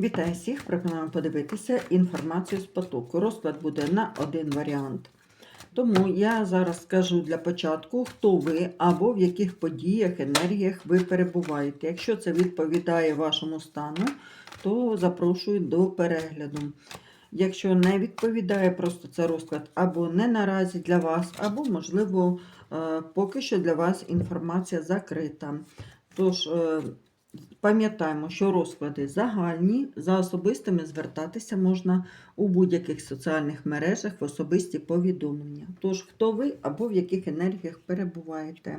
Вітаю всіх! Пропонуємо подивитися інформацію з потоку. Розклад буде на один варіант. Тому я зараз скажу для початку, хто ви або в яких подіях, енергіях ви перебуваєте. Якщо це відповідає вашому стану, то запрошую до перегляду. Якщо не відповідає, просто це розклад або не наразі для вас, або, можливо, е, поки що для вас інформація закрита. Тож, е, Пам'ятаємо, що розклади загальні, за особистими звертатися можна у будь-яких соціальних мережах в особисті повідомлення. Тож, хто ви або в яких енергіях перебуваєте.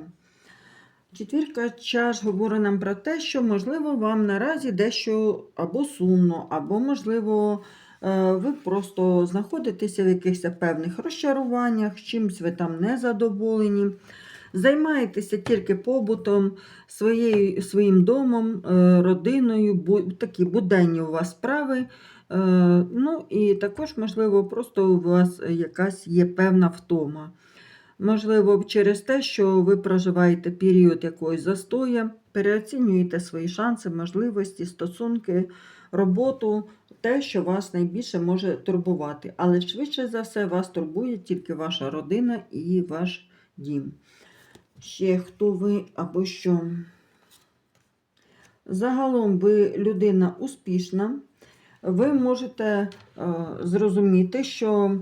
Четвірка чаш говорить нам про те, що, можливо, вам наразі дещо або сумно, або, можливо, е, ви просто знаходитеся в якихось певних розчаруваннях, чимось ви там не задоволені. Займаєтеся тільки побутом, своєю, своїм домом, е, родиною, такі буденні у вас справи. Е, Ну і також, можливо, просто у вас якась є певна втома. Можливо, через те, що ви проживаєте період якогось застоя, переоцінюєте свої шанси, можливості, стосунки, роботу, те, що вас найбільше може турбувати. Але швидше за все вас турбує тільки ваша родина і ваш дім. Ще хто ви або що. Загалом ви людина успішна, ви можете е, зрозуміти, що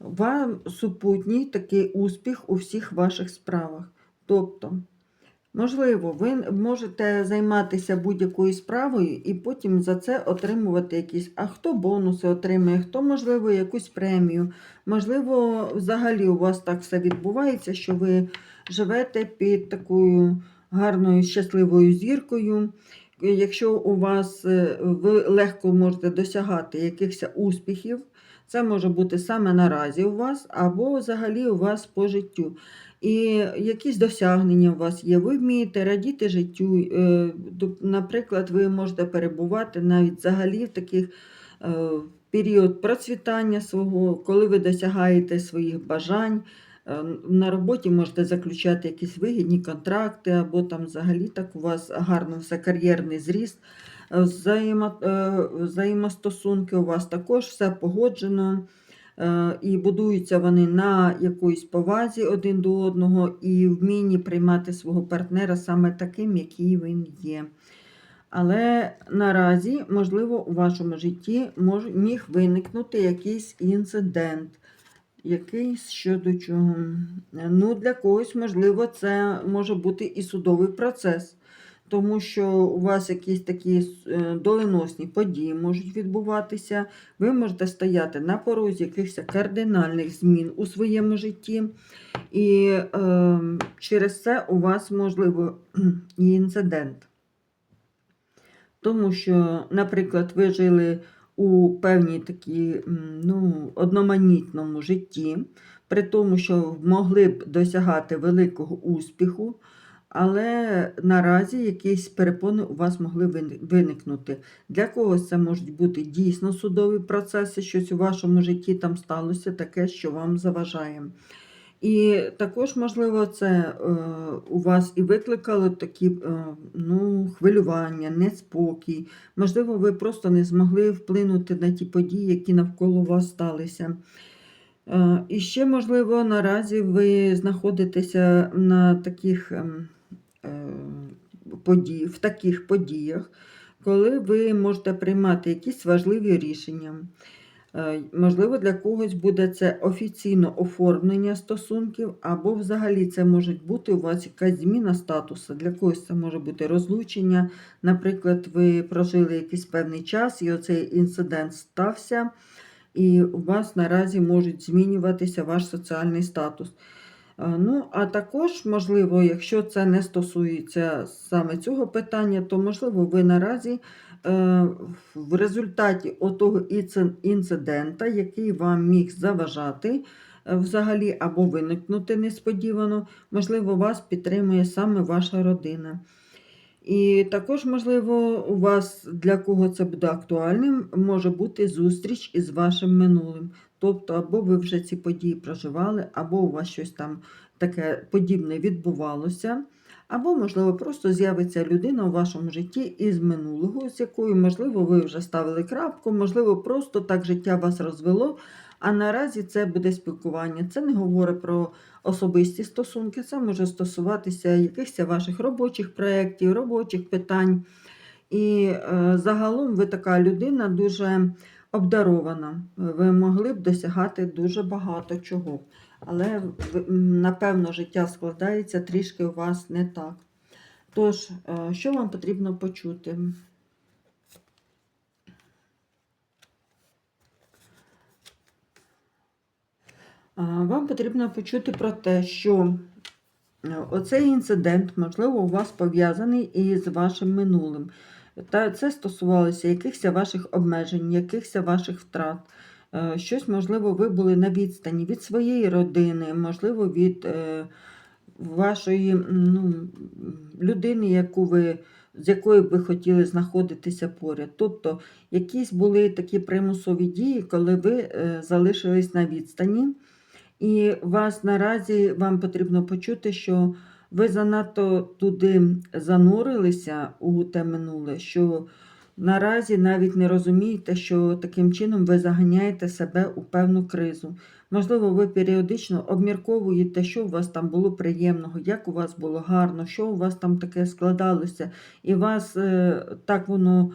вам супутній такий успіх у всіх ваших справах. Тобто, можливо, ви можете займатися будь-якою справою і потім за це отримувати якісь, а хто бонуси отримує, хто, можливо, якусь премію. Можливо, взагалі у вас так все відбувається, що ви живете під такою гарною щасливою зіркою. Якщо у вас е, ви легко можете досягати якихось успіхів, це може бути саме наразі у вас, або взагалі у вас по життю. І якісь досягнення у вас є, ви вмієте радіти життю. Е, Наприклад, ви можете перебувати навіть взагалі в таких е, період процвітання свого, коли ви досягаєте своїх бажань. Е, На роботі можете заключати якісь вигідні контракти, або там взагалі так у вас гарно все кар'єрний зріст, взаємо, взаємостосунки у вас також все погоджено. Е, І будуються вони на якоїсь повазі один до одного і вмінні приймати свого партнера саме таким, який він є. Але наразі, можливо, у вашому житті мож, міг виникнути якийсь інцидент, якийсь щодо чого. Ну, для когось, можливо, це може бути і судовий процес, тому що у вас якісь такі е, доленосні події можуть відбуватися. Ви можете стояти на порозі якихось кардинальних змін у своєму житті. І е, через це у вас, можливо, і інцидент. Тому що, наприклад, ви жили у певній такій ну, одноманітному житті, при тому, що могли б досягати великого успіху, але наразі якісь перепони у вас могли виникнути. Для когось це можуть бути дійсно судові процеси, щось у вашому житті там сталося таке, що вам заважає. І також, можливо, це е, у вас і викликало такі е, ну, хвилювання, неспокій. Можливо, ви просто не змогли вплинути на ті події, які навколо вас сталися. Е, і ще, можливо, наразі ви знаходитеся на таких ем, подій, в таких подіях, коли ви можете приймати якісь важливі рішення. Е, Можливо, для когось буде це офіційно оформлення стосунків, або взагалі це може бути у вас якась зміна статусу. Для когось це може бути розлучення. Наприклад, ви прожили якийсь певний час, і оцей інцидент стався, і у вас наразі можуть змінюватися ваш соціальний статус. Е, Ну, а також, можливо, якщо це не стосується саме цього питання, то, можливо, ви наразі е, в результаті отого інцидента, який вам міг заважати е, взагалі або виникнути несподівано, можливо, вас підтримує саме ваша родина. І також, можливо, у вас для кого це буде актуальним, може бути зустріч із вашим минулим. Тобто, або ви вже ці події проживали, або у вас щось там таке подібне відбувалося. Або, можливо, просто з'явиться людина у вашому житті із минулого, з якою, можливо, ви вже ставили крапку, можливо, просто так життя вас розвело. А наразі це буде спілкування. Це не говорить про особисті стосунки, це може стосуватися якихось ваших робочих проєктів, робочих питань. І е, загалом ви така людина дуже обдарована. Ви могли б досягати дуже багато чого. Але напевно життя складається трішки у вас не так. Тож, е, що вам потрібно почути? Вам потрібно почути про те, що е, оцей інцидент, можливо, у вас пов'язаний із вашим минулим. Та це стосувалося якихось ваших обмежень, якихось ваших втрат. Е, Щось, можливо, ви були на відстані від своєї родини, можливо, від е, вашої ну, людини, яку ви, з якою ви хотіли знаходитися поряд. Тобто якісь були такі примусові дії, коли ви е, залишились на відстані. І вас наразі вам потрібно почути, що ви занадто туди занурилися у те минуле, що наразі навіть не розумієте, що таким чином ви заганяєте себе у певну кризу. Можливо, ви періодично обмірковуєте, що у вас там було приємного, як у вас було гарно, що у вас там таке складалося, і вас е, так воно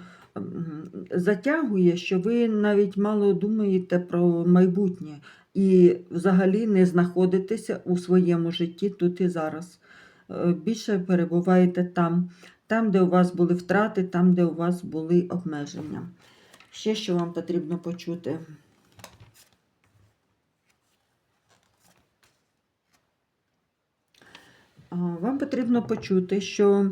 затягує, що ви навіть мало думаєте про майбутнє і взагалі не знаходитеся у своєму житті тут і зараз. Е, Більше перебуваєте там, там, де у вас були втрати, там, де у вас були обмеження. Ще що вам потрібно почути. Вам потрібно почути, що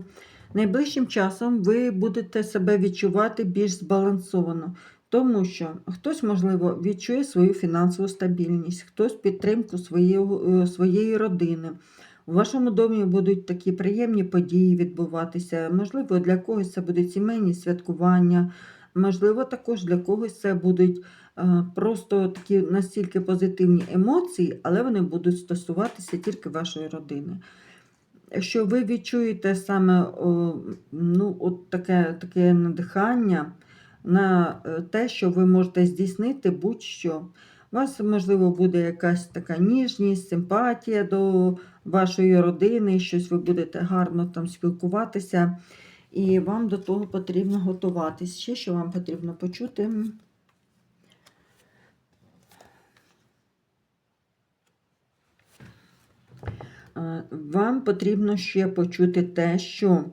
найближчим часом ви будете себе відчувати більш збалансовано. Тому що хтось, можливо, відчує свою фінансову стабільність, хтось підтримку своєї, е, своєї родини. У вашому домі будуть такі приємні події відбуватися. Можливо, для когось це будуть сімейні святкування, можливо, також для когось це будуть е, просто такі настільки позитивні емоції, але вони будуть стосуватися тільки вашої родини. Що ви відчуєте саме ну, от таке, таке надихання на е, те, що ви можете здійснити будь-що. У вас, можливо, буде якась така ніжність, симпатія до вашої родини, щось ви будете гарно там спілкуватися, і вам до того потрібно готуватись. Ще що вам потрібно почути. Вам потрібно ще почути те, що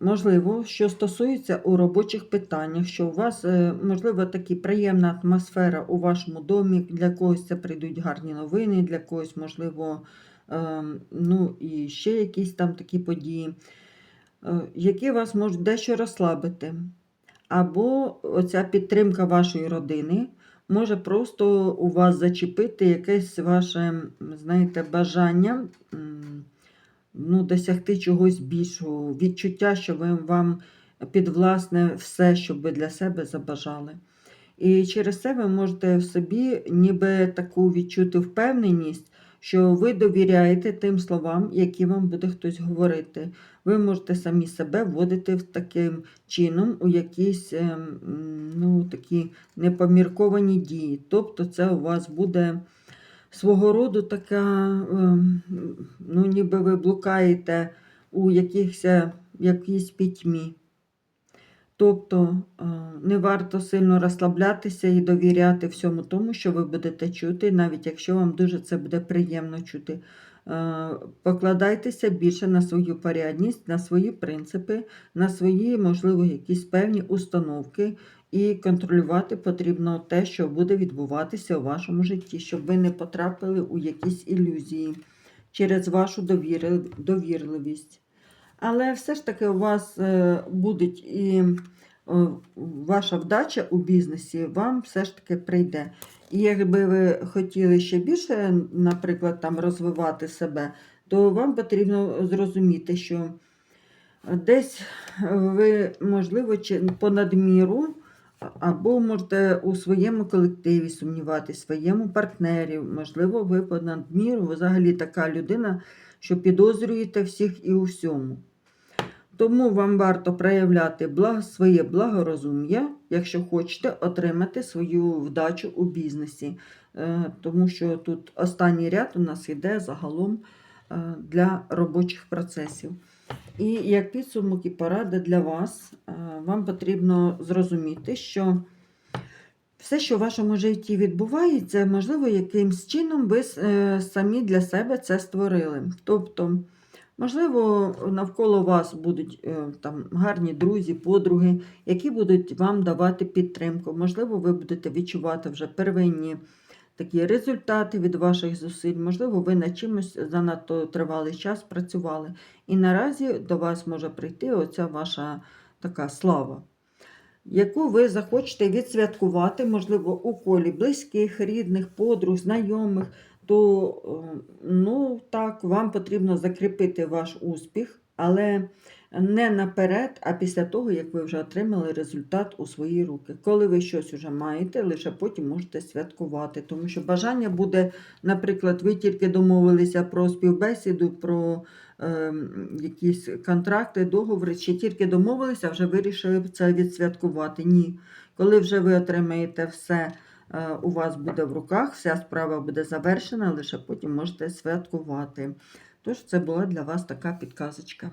Можливо, що стосується у робочих питаннях, що у вас, е, можливо, така приємна атмосфера у вашому домі, для когось це прийдуть гарні новини, для когось, можливо, ем, ну і ще якісь там такі події, е, які вас можуть дещо розслабити. Або оця підтримка вашої родини може просто у вас зачепити якесь ваше, знаєте, бажання. Ну, досягти чогось більшого, відчуття, що ви, вам підвласне все, що ви для себе забажали. І через це ви можете в собі ніби таку відчути впевненість, що ви довіряєте тим словам, які вам буде хтось говорити. Ви можете самі себе вводити в таким чином у якісь ем, ну, такі непомірковані дії. Тобто це у вас буде свого роду така, ем, ну, ніби ви блукаєте у якихось, якійсь пітьмі. Тобто е, не варто сильно розслаблятися і довіряти всьому тому, що ви будете чути, навіть якщо вам дуже це буде приємно чути. Е, Покладайтеся більше на свою порядність, на свої принципи, на свої, можливо, якісь певні установки, і контролювати потрібно те, що буде відбуватися у вашому житті, щоб ви не потрапили у якісь ілюзії через вашу довіри- довірливість. Але все ж таки у вас е, буде і е, ваша вдача у бізнесі вам все ж таки прийде. І якби ви хотіли ще більше, наприклад, там розвивати себе, то вам потрібно зрозуміти, що десь ви, можливо, чи понад міру, або можете у своєму колективі сумніватися, своєму партнері, можливо, ви понад міру, взагалі така людина, що підозрюєте всіх і у всьому. Тому вам варто проявляти благ- своє благорозум'я, якщо хочете отримати свою вдачу у бізнесі. Е, Тому що тут останній ряд у нас йде загалом е, для робочих процесів. І як підсумок і порада для вас, е, вам потрібно зрозуміти, що все, що в вашому житті відбувається, можливо, якимсь чином ви е, самі для себе це створили. Тобто, можливо, навколо вас будуть е, там гарні друзі, подруги, які будуть вам давати підтримку. Можливо, ви будете відчувати вже первинні такі результати від ваших зусиль. Можливо, ви над чимось занадто тривалий час працювали. І наразі до вас може прийти оця ваша така слава яку ви захочете відсвяткувати, можливо, у колі близьких, рідних, подруг, знайомих, то е, ну, так, вам потрібно закріпити ваш успіх, але не наперед, а після того, як ви вже отримали результат у свої руки. Коли ви щось вже маєте, лише потім можете святкувати. Тому що бажання буде, наприклад, ви тільки домовилися про співбесіду, про е, якісь контракти, договори, чи тільки домовилися, вже вирішили це відсвяткувати. Ні. Коли вже ви отримаєте все, е, у вас буде в руках, вся справа буде завершена, лише потім можете святкувати. Тож це була для вас така підказочка.